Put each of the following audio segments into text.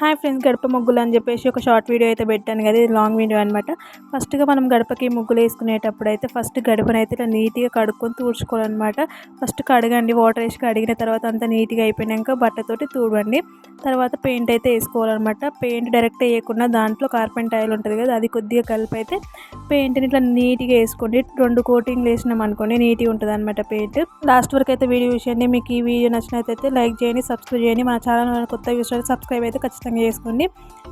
Hi friends గడప ముగ్గులు అని చెప్పేసి ఒక షార్ట్ వీడియో అయితే పెట్టాను కదా ఇది లాంగ్ వీడియో అనమాట ఫస్ట్గా మనం గడపకి ముగ్గులు వేసుకునేటప్పుడు అయితే ఫస్ట్ గడపను అయితే ఇట్లా నీట్గా కడుక్కొని తుడుచుకోవాలన్నమాట. ఫస్ట్ కడగండి వాటర్ వేసి కడిగిన తర్వాత అంతా నీట్గా అయిపోయినాక బట్టతోటి తూడండి తర్వాత పెయింట్ అయితే వేసుకోవాలన్నమాట. పెయింట్ డైరెక్ట్ వేయకుండా దాంట్లో కార్పెంట్ ఆయిల్ ఉంటుంది కదా అది కొద్దిగా కలిపి అయితే పెయింట్ని ఇట్లా నీట్గా వేసుకోండి. రెండు కోటింగ్లు వేసినాం అనుకోండి నీట్గా ఉంటుంది అనమాట పెయింట్. లాస్ట్ వరకు అయితే వీడియో చూసేయండి. మీకు ఈ వీడియో నచ్చినట్లయితే లైక్ చేయండి సబ్స్క్రైబ్ చేయండి. మన ఛానల్ కొత్త యూస్ సబ్స్క్రైబ్ అయితే ఖచ్చితంగా ఖచ్చితంగా చేసుకోండి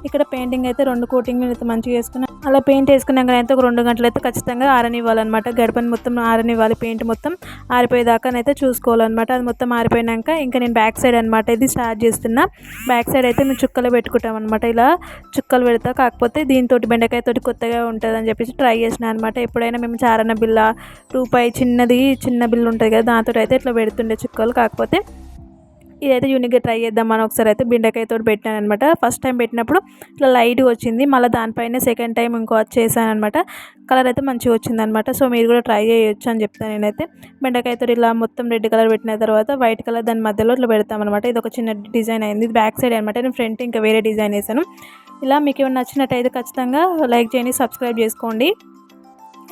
ఇక్కడ పెయింటింగ్ అయితే రెండు కోటింగ్ అయితే మంచిగా వేసుకున్నాను అలా పెయింట్ వేసుకున్నాక అయితే ఒక రెండు గంటలు అయితే ఖచ్చితంగా ఆరనివ్వాలన్నమాట. గడపని మొత్తం ఆరనివ్వాలి పెయింట్ మొత్తం ఆరిపోయేదాకానైతే చూసుకోవాలన్నమాట. అది మొత్తం ఆరిపోయినాక ఇంకా నేను బ్యాక్ సైడ్ అనమాట ఇది స్టార్ట్ చేస్తున్నా. బ్యాక్ సైడ్ అయితే మేము చుక్కలు పెట్టుకుంటాం అనమాట ఇలా చుక్కలు పెడతా కాకపోతే దీంతో బెండకాయతోటి కొత్తగా ఉంటుంది అని చెప్పేసి ట్రై చేసిన అనమాట ఎప్పుడైనా మేము చారణ బిల్ల రూపాయి చిన్నది చిన్న బిల్లు ఉంటుంది కదా దాంతో అయితే ఇట్లా పెడుతుండే చుక్కలు. కాకపోతే ఇదైతే యూనిక్గా ట్రై చేద్దామని ఒకసారి అయితే బెండకాయతో పెట్టాను అనమాట ఫస్ట్ టైం పెట్టినప్పుడు ఇట్లా లైట్గా వచ్చింది. మళ్ళీ దానిపైన సెకండ్ టైం ఇంకో చేశాను అనమాట కలర్ అయితే మంచిగా వచ్చింది అనమాట సో మీరు కూడా ట్రై చేయొచ్చు అని చెప్తాను నేనైతే. బెండకాయతో ఇలా మొత్తం రెడ్ కలర్ పెట్టిన తర్వాత వైట్ కలర్ దాని మధ్యలో ఇట్లా పెడతామన్నమాట. ఇది ఒక చిన్న డిజైన్ అయింది. ఇది బ్యాక్ సైడ్ అనమాట నేను ఫ్రంట్ ఇంకా వేరే డిజైన్ వేసాను ఇలా మీకు ఏమైనా నచ్చినట్టయితే ఖచ్చితంగా లైక్ చేయండి సబ్స్క్రైబ్ చేసుకోండి.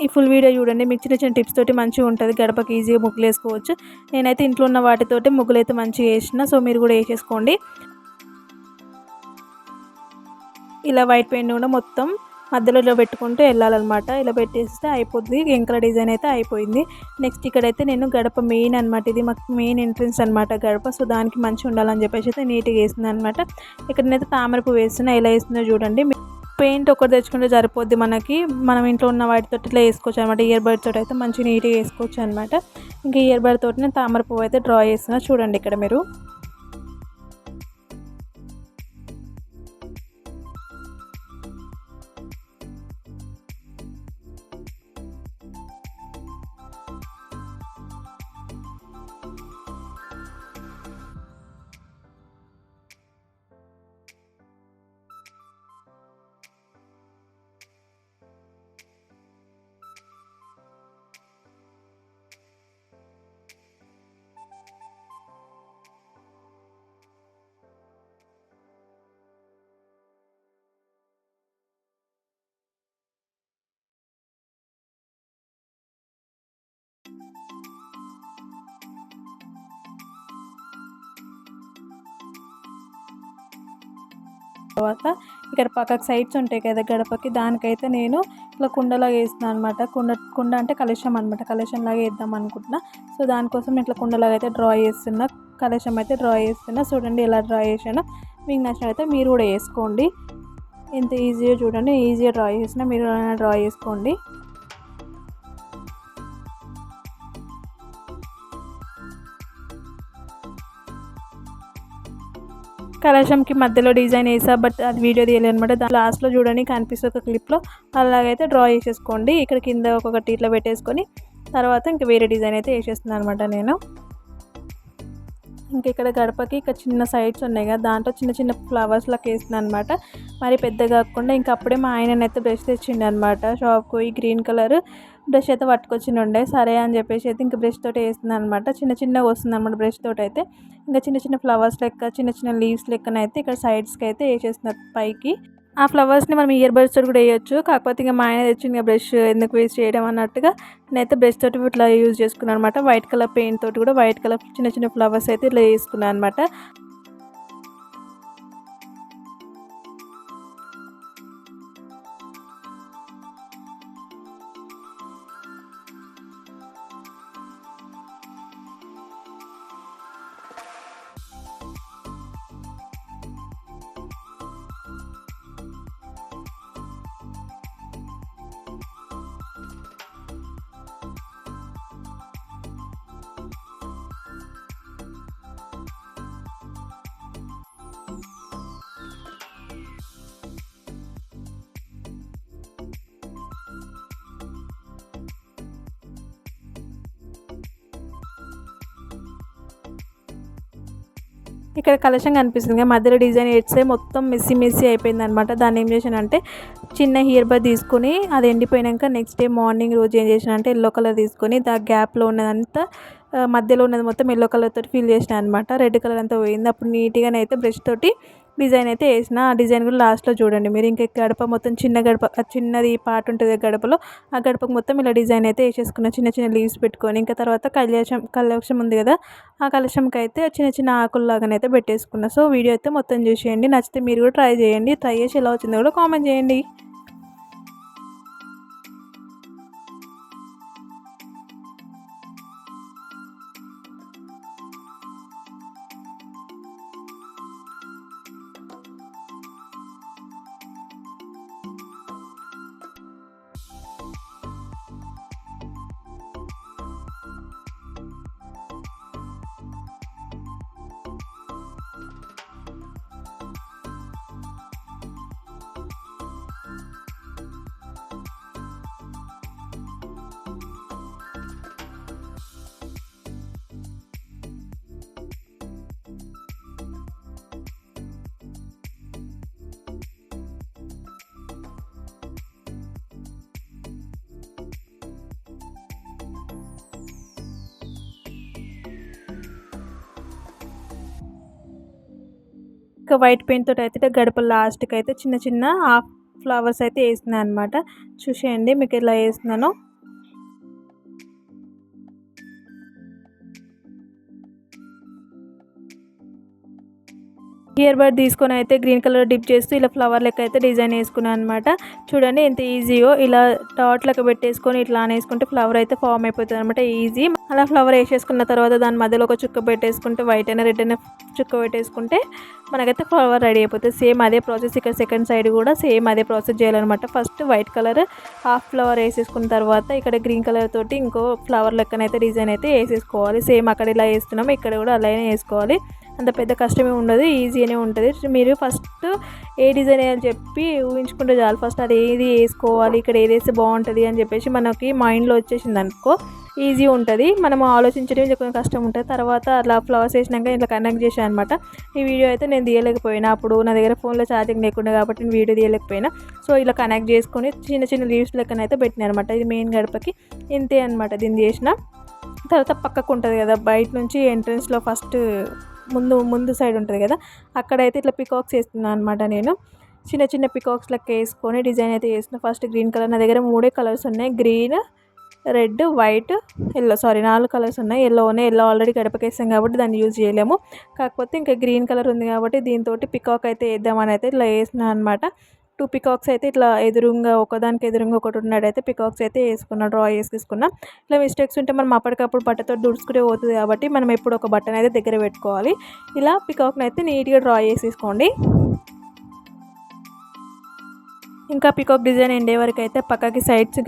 ఈ ఫుల్ వీడియో చూడండి. మీకు చిన్న చిన్న టిప్స్ తోటి మంచిగా ఉంటుంది. గడపకి ఈజీగా ముగ్గులు వేసుకోవచ్చు. నేనైతే ఇంట్లో ఉన్న వాటితోటి ముగ్గులు అయితే మంచిగా వేసిన. సో మీరు కూడా వేసేసుకోండి. ఇలా వైట్ పెయింట్ కూడా మొత్తం మధ్యలో ఇలా పెట్టుకుంటూ వెళ్ళాలన్నమాట. ఇలా పెట్టేస్తే అయిపోతుంది ఎంకల డిజైన్ అయితే అయిపోయింది. నెక్స్ట్ ఇక్కడైతే నేను గడప మెయిన్ అనమాట ఇది మాకు మెయిన్ ఎంట్రన్స్ అనమాట గడప. సో దానికి మంచిగా ఉండాలని చెప్పేసి అయితే నీట్గా వేసింది అనమాట ఇక్కడ నేనైతే తామర పువ్వు వేస్తున్నా ఎలా వేస్తుందో చూడండి. పెయింట్ ఒకటి తెచ్చుకుంటే సరిపోద్ది మనకి. మనం ఇంట్లో ఉన్న వాటితో ఇట్లా వేసుకోవచ్చు అనమాట ఇయర్ బడ్ తోటి అయితే మంచి నీట్గా వేసుకోవచ్చు అనమాట ఇంకా ఇయర్ బడ్ తోటి నేను తామర పువ్వు అయితే డ్రా చేస్తున్నా. చూడండి ఇక్కడ మీరు. తర్వాత ఇక్కడ పక్కకు సైడ్స్ ఉంటాయి కదా గడపకి దానికైతే నేను ఇట్లా కుండలాగా వేస్తున్నాను అనమాట కుండ కుండ అంటే కలశం అనమాట కలశం లాగా వేద్దాం అనుకుంటున్నా. సో దానికోసం ఇట్లా కుండలాగా అయితే డ్రా చేస్తున్నా. కలశం అయితే డ్రా చేస్తున్నా. చూడండి ఎలా డ్రా చేసానో మీకు నచ్చినట్లయితే మీరు కూడా వేసుకోండి. ఎంత ఈజీగా చూడండి. ఈజీగా డ్రా చేసినా మీరు డ్రా చేసుకోండి. కలశంకి మధ్యలో డిజైన్ వేసా బట్ అది వీడియో తీయలేదు అనమాట దాని లాస్ట్లో చూడండి కనిపిస్తుంది ఒక క్లిప్లో. అలాగైతే డ్రా చేసేసుకోండి. ఇక్కడ కింద ఒక్కొక్కటి ఇట్లా పెట్టేసుకొని తర్వాత ఇంక వేరే డిజైన్ అయితే వేసేస్తున్నాను అనమాట నేను. ఇంక ఇక్కడ గడపకి ఇక్కడ చిన్న సైడ్స్ ఉన్నాయి కదా దాంట్లో చిన్న చిన్న ఫ్లవర్స్ లాగా వేసినా అనమాట మరి పెద్ద కాకుండా ఇంకా అప్పుడే మా ఆయన అయితే బ్రష్ తెచ్చిండు అనమాట షాప్కు ఈ గ్రీన్ కలర్. బ్రష్ అయితే పట్టుకొచ్చిన ఉండే. సరే అని చెప్పేసి అయితే ఇంకా బ్రష్ తోటి వేస్తున్నాను అనమాట చిన్న చిన్నగా వస్తుంది అనమాట బ్రష్ తోటి అయితే ఇంకా చిన్న చిన్న ఫ్లవర్స్ లెక్క చిన్న చిన్న లీవ్స్ లెక్కనైతే ఇక్కడ సైడ్స్కి అయితే వేసేస్తున్నారు పైకి. ఆ ఫ్లవర్స్ని మనం ఇయర్ బడ్స్ తోటి కూడా వేయచ్చు. కాకపోతే ఇంకా మా ఆయన తెచ్చింది బ్రష్ ఎందుకు వేస్ట్ చేయడం అన్నట్టుగా నేనైతే బ్రష్ తోటి ఇట్లా యూజ్ చేసుకున్నాను అనమాట వైట్ కలర్ పెయింట్ తోటి కూడా వైట్ కలర్ చిన్న చిన్న ఫ్లవర్స్ అయితే ఇట్లా వేసుకున్నాను అనమాట ఇక్కడ కలశం కనిపిస్తుంది. మధ్యలో డిజైన్ వేస్తే మొత్తం మెస్సీ మెస్సి అయిపోయింది అనమాట దాన్ని ఏం చేశానంటే చిన్న హియర్ బడ్ తీసుకొని అది ఎండిపోయాక నెక్స్ట్ డే మార్నింగ్ రోజు ఏం చేసిన అంటే ఎల్లో కలర్ తీసుకొని దా గ్యాప్లో ఉన్నదంతా మధ్యలో ఉన్నది మొత్తం ఎల్లో కలర్ తోటి ఫిల్ చేసిన అనమాట రెడ్ కలర్ అంతా పోయింది. అప్పుడు నీట్గానే అయితే బ్రష్ తోటి డిజైన్ అయితే వేసిన. ఆ డిజైన్ కూడా లాస్ట్లో చూడండి మీరు. ఇంకా గడప మొత్తం చిన్న గడప చిన్నది పార్ట్ ఉంటుంది గడపలో ఆ గడపకు మొత్తం ఇలా డిజైన్ అయితే వేసేసుకున్న చిన్న చిన్న లీవ్స్ పెట్టుకొని ఇంకా తర్వాత కళ్యాశం కలశం ఉంది కదా ఆ కలశంకి అయితే చిన్న చిన్న ఆకుల్లాగానైతే పెట్టేసుకున్నా. సో వీడియో అయితే మొత్తం చూసేయండి. నచ్చితే మీరు కూడా ట్రై చేయండి. ట్రై చేసి ఎలా వచ్చిందో కూడా కామెంట్ చేయండి. ఇంకా వైట్ పెయింట్ తోటి అయితే గడప లాస్ట్కి అయితే చిన్న చిన్న హాఫ్ ఫ్లవర్స్ అయితే వేసినాను అనమాట చూసేయండి మీకు ఎలా వేస్తున్నానో. ఇయర్ బడ్ తీసుకొని అయితే గ్రీన్ కలర్ డిప్ చేస్తూ ఇలా ఫ్లవర్ లెక్క అయితే డిజైన్ వేసుకున్నాను అనమాట చూడండి ఎంత ఈజీయో ఇలా డాట్ లెక్క పెట్టేసుకొని ఇట్లా అనేసుకుంటే ఫ్లవర్ అయితే ఫామ్ అయిపోతుంది అనమాట ఈజీ. అలా ఫ్లవర్ వేసేసుకున్న తర్వాత దాని మధ్యలో ఒక చుక్క పెట్టేసుకుంటే వైట్ అయినా రెడ్ అయినా చుక్క పెట్టేసుకుంటే మనకైతే ఫ్లవర్ రెడీ అయిపోతుంది. సేమ్ అదే ప్రాసెస్ ఇక్కడ సెకండ్ సైడ్ కూడా సేమ్ అదే ప్రాసెస్ చేయాలన్నమాట. First white colour half flower వేసేసుకున్న తర్వాత ఇక్కడ గ్రీన్ కలర్ తోటి ఇంకో ఫ్లవర్ లెక్కనైతే డిజైన్ అయితే వేసేసుకోవాలి. సేమ్ అక్కడ ఇలా వేస్తున్నాము ఇక్కడ కూడా అలానే వేసుకోవాలి. అంత పెద్ద కష్టమే ఉండదు ఈజీగానే ఉంటుంది. మీరు ఫస్ట్ ఏ డిజైన్ అని చెప్పి ఊహించుకుంటే చాలు. ఫస్ట్ అది ఏది వేసుకోవాలి ఇక్కడ ఏది వేస్తే బాగుంటుంది అని చెప్పేసి మనకి మైండ్లో వచ్చేసింది అనుకో ఈజీ ఉంటుంది. మనం ఆలోచించడం కొంచెం కష్టం ఉంటుంది. తర్వాత అలా ఫ్లవర్స్ వేసినాక ఇట్లా కనెక్ట్ చేశాను అనమాట ఈ వీడియో అయితే నేను తీయలేకపోయినా. అప్పుడు నా దగ్గర ఫోన్లో ఛార్జింగ్ లేకుండా కాబట్టి నేను వీడియో తీయలేకపోయినా. సో ఇలా కనెక్ట్ చేసుకొని చిన్న చిన్న లీవ్స్ లెక్కనైతే పెట్టినాను అనమాట ఇది మెయిన్ గడపకి ఇంతే అనమాట దీన్ని చేసిన తర్వాత పక్కకు ఉంటుంది కదా బయట నుంచి ఎంట్రన్స్లో ఫస్ట్ ముందు ముందు సైడ్ ఉంటుంది కదా అక్కడైతే ఇట్లా పికాక్స్ వేస్తున్నాను అనమాట నేను. చిన్న చిన్న పికాక్స్ లెక్క వేసుకొని డిజైన్ అయితే వేసిన ఫస్ట్ గ్రీన్ కలర్ నా దగ్గర మూడే కలర్స్ ఉన్నాయి. Green red white yellow sorry నాలుగు కలర్స్ ఉన్నాయి. ఎల్లో ఉన్నాయి ఎల్లో ఆల్రెడీ గడపకేసాం కాబట్టి దాన్ని యూజ్ చేయలేము. కాకపోతే ఇంకా గ్రీన్ కలర్ ఉంది కాబట్టి దీంతో పికాక్ అయితే వేద్దామని అయితే ఇట్లా వేసిన అనమాట టూ పికాక్స్ అయితే ఇట్లా ఎదురుగా ఒకదానికి ఎదురుగా ఒకటి ఉన్నాడైతే పికాక్స్ అయితే వేసుకున్నా డ్రా చేసి తీసుకున్నా. ఇట్లా మిస్టేక్స్ ఉంటే మనం అప్పటికప్పుడు బట్టతో దుడుచుకుంటే పోతుంది కాబట్టి మనం ఎప్పుడు ఒక బట్టన్ అయితే దగ్గర పెట్టుకోవాలి. ఇలా పికాక్ని అయితే నీట్గా డ్రా చేసి తీసుకోండి. ఇంకా పికాక్ డిజైన్ ఎండే వరకు అయితే పక్కకి సైడ్స్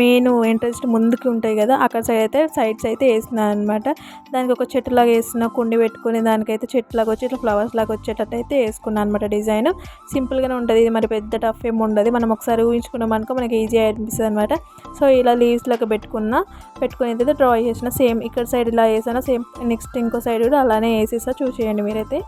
మెయిన్ ఎంట్రన్స్ ముందుకి ఉంటాయి కదా అక్కడ సైడ్ అయితే సైడ్స్ అయితే వేసినాను అనమాట దానికి ఒక చెట్టులాగా వేసిన కుండి పెట్టుకుని దానికైతే చెట్టులాగా వచ్చి ఇట్లా ఫ్లవర్స్ లాగా వచ్చేటట్టు అయితే వేసుకున్నాను అనమాట డిజైన్ సింపుల్గానే ఉంటుంది ఇది మరి పెద్ద టఫ్ ఏమి ఉండదు. మనం ఒకసారి ఊహించుకున్నాం అనుకో మనకి ఈజీ అనిపిస్తుంది అనమాట సో ఇలా లీవ్స్ లాగా పెట్టుకున్న పెట్టుకుని అయితే డ్రా చేసిన సేమ్ ఇక్కడ సైడ్ ఇలా వేసాను సేమ్ నెక్స్ట్ ఇంకో సైడ్ కూడా అలానే వేసేసా చూసేయండి మీరైతే.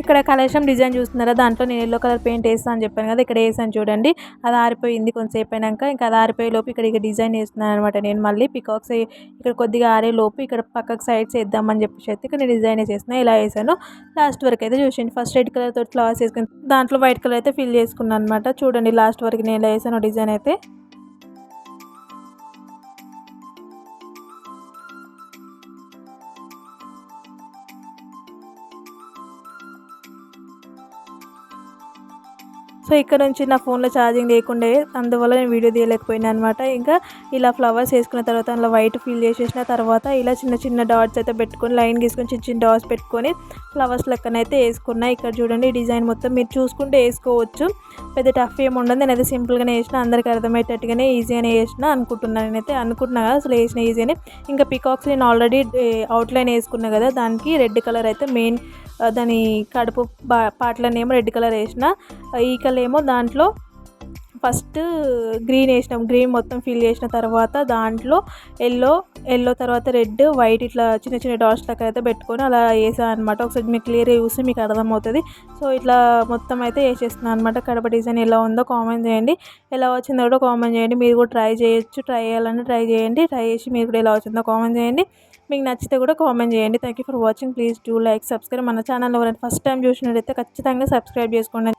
ఇక్కడ కలశం డిజైన్ చూస్తున్నారా? దాంట్లో నేను ఎల్లో కలర్ పెయింట్ వేస్తాను అని చెప్పాను కదా ఇక్కడ వేసాను చూడండి. అది ఆరిపోయింది కొంతసేపు అయినాక ఇంకా అది ఆరిపోయే లోపు ఇక్కడ ఇక డిజైన్ వేస్తున్నాను అనమాట నేను. మళ్ళీ పికాక్స్ ఇక్కడ కొద్దిగా ఆరే లోపు ఇక్కడ పక్కకు సైడ్స్ వేద్దామని చెప్పేసి అయితే ఇక్కడ నేను డిజైన్ వేసేస్తున్నాను ఇలా వేసాను. లాస్ట్ వరకు అయితే చూసాను ఫస్ట్ రెడ్ కలర్ తోటి ఫ్లవర్స్ వేసుకుని దాంట్లో వైట్ కలర్ అయితే ఫిల్ చేసుకున్నాను అనమాట చూడండి లాస్ట్ వరకు నేను ఇలా వేసాను డిజైన్ అయితే. సో ఇక్కడ నుంచి నా ఫోన్లో ఛార్జింగ్ లేకుండే అందువల్ల నేను వీడియో తీయలేకపోయినా అనమాట ఇంకా ఇలా ఫ్లవర్స్ వేసుకున్న తర్వాత అందులో వైట్ ఫిల్ చేసేసిన తర్వాత ఇలా చిన్న చిన్న డాట్స్ అయితే పెట్టుకొని లైన్ గీసుకొని చిన్న చిన్న డాట్స్ పెట్టుకొని ఫ్లవర్స్ లెక్కనైతే వేసుకున్నా. ఇక్కడ చూడండి డిజైన్ మొత్తం మీరు చూసుకుంటే వేసుకోవచ్చు. పెద్ద టఫ్ ఏమి ఉండదు. నేను అయితే సింపుల్గానే వేసిన అందరికీ అర్థమయ్యేటట్టుగానే ఈజీగానే వేసిన అనుకుంటున్నాను నేనైతే అనుకుంటున్నా కదా అసలు వేసిన ఈజీగానే ఇంకా పికాక్స్ నేను ఆల్రెడీ అవుట్లైన్ వేసుకున్నా కదా దానికి రెడ్ కలర్ అయితే మెయిన్ దాని కడుపు పాటలనేమో రెడ్ కలర్ వేసిన. ఈకలేమో దాంట్లో ఫస్ట్ గ్రీన్ వేసినాం. గ్రీన్ మొత్తం ఫిల్ చేసిన తర్వాత దాంట్లో ఎల్లో ఎల్లో తర్వాత రెడ్ వైట్ ఇట్లా చిన్న చిన్న డాట్స్ లెక్క అయితే పెట్టుకొని అలా వేసాను అనమాట ఒకసారి మీకు క్లియర్గా చూస్తే మీకు అర్థమవుతుంది. సో ఇట్లా మొత్తం అయితే వేసేస్తున్నాను అనమాట కడప డిజైన్ ఎలా ఉందో కామెంట్ చేయండి. ఎలా వచ్చిందో కూడా కామెంట్ చేయండి. మీరు కూడా ట్రై చేయొచ్చు. ట్రై చేయాలని ట్రై చేయండి. ట్రై చేసి మీరు కూడా ఎలా వచ్చిందో కామెంట్ చేయండి. మీకు నచ్చితే కూడా కామెంట్ చేయండి. Thank you for watching please do like subscribe మన ఛానల్ ఎవరైనా ఫస్ట్ టైం చూసినట్టయితే ఖచ్చితంగా సబ్స్క్రైబ్ చేసుకోండి.